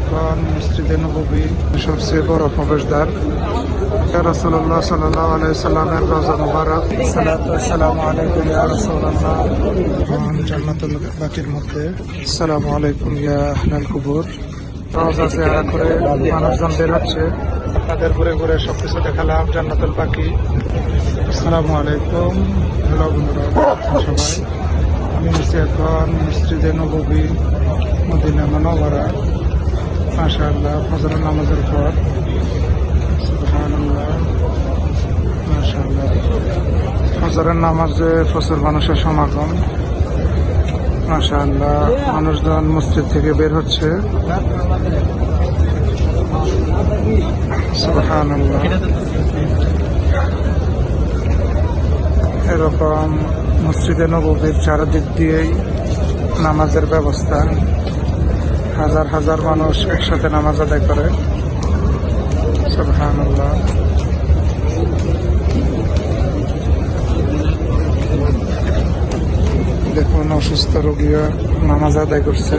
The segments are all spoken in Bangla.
এখন মসজিদে নবী সবচেয়ে বড় প্রবেশদ্বার। রসুল্লাহ সাল্লাহ আলাইসাল্লামের রোজা মুবারক। সালাম আলাইকুম ইয়া জান্নাতুল বাকির মধ্যে। সালাম আলাইকুম ইয়া আহলাল কুবুর। রোজা চেহারা করে মানুষজন বের হচ্ছে। তাদের ঘুরে ঘুরে সবকিছু দেখালাম, জান্নাতুল বাকি। আসসালামু আলাইকুম। হ্যালো বন্ধুরা সবাই? আমি হচ্ছি এখন মসজিদে নবী মদিনা মনোবরা মাশা আল্লাহ ফজরের নামাজের পর। সুবহানাল্লাহ মাশা ফজরের নামাজে প্রচুর মানুষের সমাগম। মাশা আল্লাহ মানুষজন মসজিদ থেকে বের হচ্ছে। সুবহানাল্লাহ। এরকম মসজিদে নবীর চারদিক দিয়েই নামাজের ব্যবস্থা। হাজার হাজার মানুষ একসাথে নামাজ আদায় করে। দেখুন, অসুস্থ রোগীরা নামাজ আদায় করছে।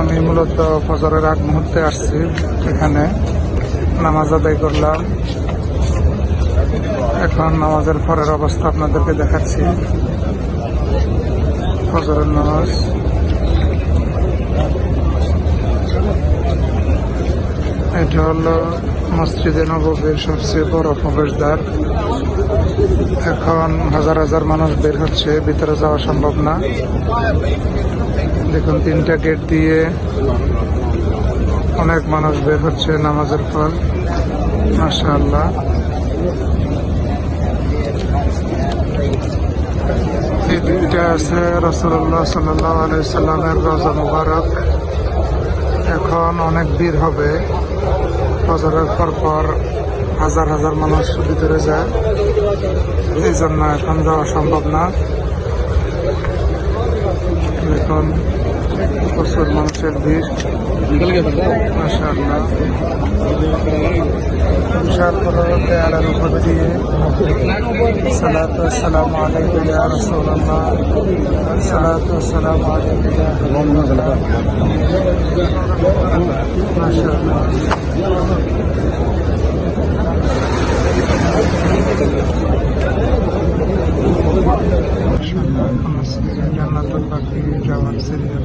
আমি মূলত ফজরের আগ মুহূর্তে আসছি, এখানে নামাজ আদায় করলাম। এখন নামাজের পরের অবস্থা আপনাদেরকে দেখাচ্ছি। ফজরের নামাজ। এটা হলো মসজিদে নবীর সবচেয়ে বড় প্রবেশদ্বার। এখন হাজার হাজার মানুষ বের হচ্ছে, ভিতরে যাওয়া সম্ভব না। দেখুন, তিনটা গেট দিয়ে অনেক মানুষ বের হচ্ছে নামাজের পর। মাশা আল্লাহ এই দিকটা আছে রসুল্লাহ সাল্লাহ আলাইসাল্লামের রজা মুবারক এখন অনেক ভিড় হবে। ফজরের পর পর হাজার হাজার মানুষ ভিতরে যায়। এই জন্য এখন যাওয়া সম্ভব না। এখন প্রচুর মানুষের ভিড়। মাশাআল্লাহ। বিশাল বড় দেয়ালের উপর দিয়ে সালাত সালাম আলাইকুম ইয়া রাসূলুল্লাহ। সালাত সালাম যাওয়ার সিরিয়াল।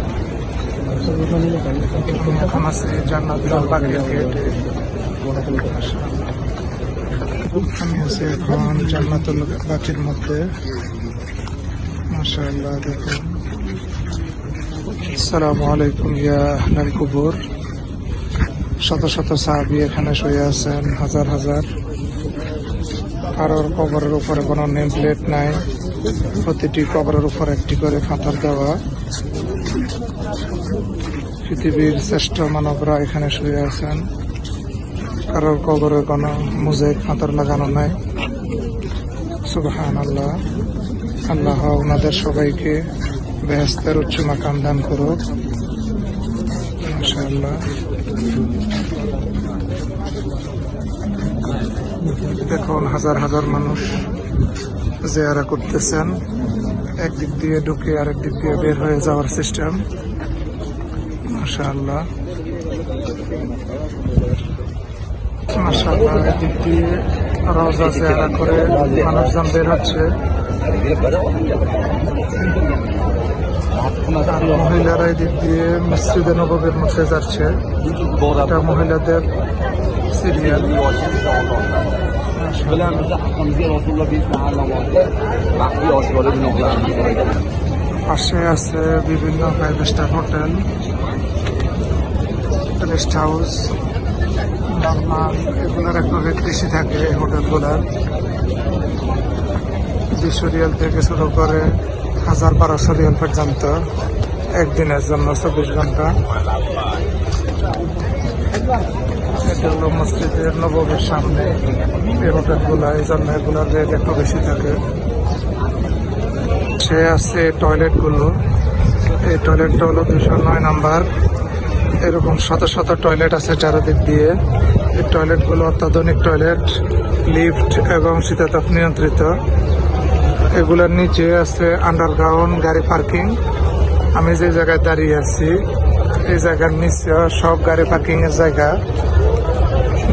এখন আছে আমি আছি এখন জান্নাতুল বাকির মধ্যে মাশাআল্লাহ দেখুন আসসালামু আলাইকুম ইয়া কুবুর শত শত সাহাবি এখানে শুয়ে আছেন, হাজার হাজার। কারোর কবরের উপরে কোনো নেম প্লেট নাই। প্রতিটি কবরের উপর একটি করে ফাঁতর দেওয়া। পৃথিবীর শ্রেষ্ঠ মানবরা এখানে শুয়ে আছেন। কারোর কবরে কোনো মুজেক ফাঁতর লাগানো নাই। সুবহান আল্লাহ আল্লাহ ওনাদের সবাইকে বেহেস্তের উচ্চ মাকাম দান করুক। দেখুন, হাজার হাজার মানুষ জেয়ারা করতেছেন। একদিক দিয়ে ঢুকে আরেক দিক দিয়ে বের হয়ে যাওয়ার সিস্টেম। মাশাআল্লাহ। মাশাআল্লাহ এদিক দিয়ে রওজা জেয়ারা করে মানুষজন বের হচ্ছে। আর মহিলারা এদিক দিয়ে মসজিদে নববের মধ্যে যাচ্ছে। এটা মহিলাদের সিরিয়াল পাশে আছে বিভিন্ন five star hotel. Rest house normal এগুলোর একটু রেট বেশি থাকে এই হোটেলগুলোর দুশো রিয়াল থেকে শুরু করে হাজার বারোশো রিয়াল পর্যন্ত একদিনের জন্য চব্বিশ ঘণ্টা। এটা হলো মসজিদের নবমীর সামনে এই হোটেলগুলো, এই জন্য এগুলোর রেট একটু বেশি থাকে। সে আছে টয়লেটগুলো এই টয়লেটটা হলো দুশো নয় নাম্বার। এরকম শত শত টয়লেট আছে চারিদিক দিয়ে। এই টয়লেটগুলো অত্যাধুনিক টয়লেট লিফট এবং শীতাতাপ নিয়ন্ত্রিত। এগুলোর নিচে আছে আন্ডারগ্রাউন্ড গাড়ি পার্কিং আমি যে জায়গায় দাঁড়িয়ে আছি, এই জায়গার নিচে সব গাড়ি পার্কিং এর জায়গা।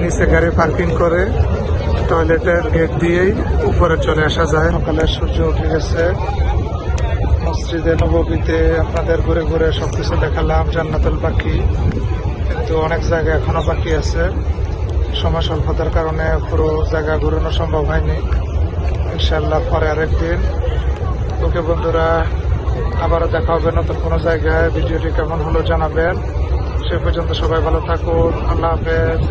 নিচে গাড়ি পার্কিং করে টয়লেটের গেট দিয়েই উপরে চলে আসা যায়। সকালে সূর্য উঠে গেছে। মসজিদে নবীতে আপনাদের ঘুরে ঘুরে সবকিছু দেখালাম, জান্নাতুল পাখি। কিন্তু অনেক জায়গা এখনও বাকি আছে। সময় স্বল্পতার কারণে পুরো জায়গা ঘুরানো সম্ভব হয়নি। ইনশাল্লাহ পরে আরেকদিন। ওকে বন্ধুরা, আবারও দেখা হবে নতুন কোনো জায়গায়। ভিডিওটি কেমন হলো জানাবেন। সে পর্যন্ত সবাই ভালো থাকুন। আল্লাহ হাফেজ।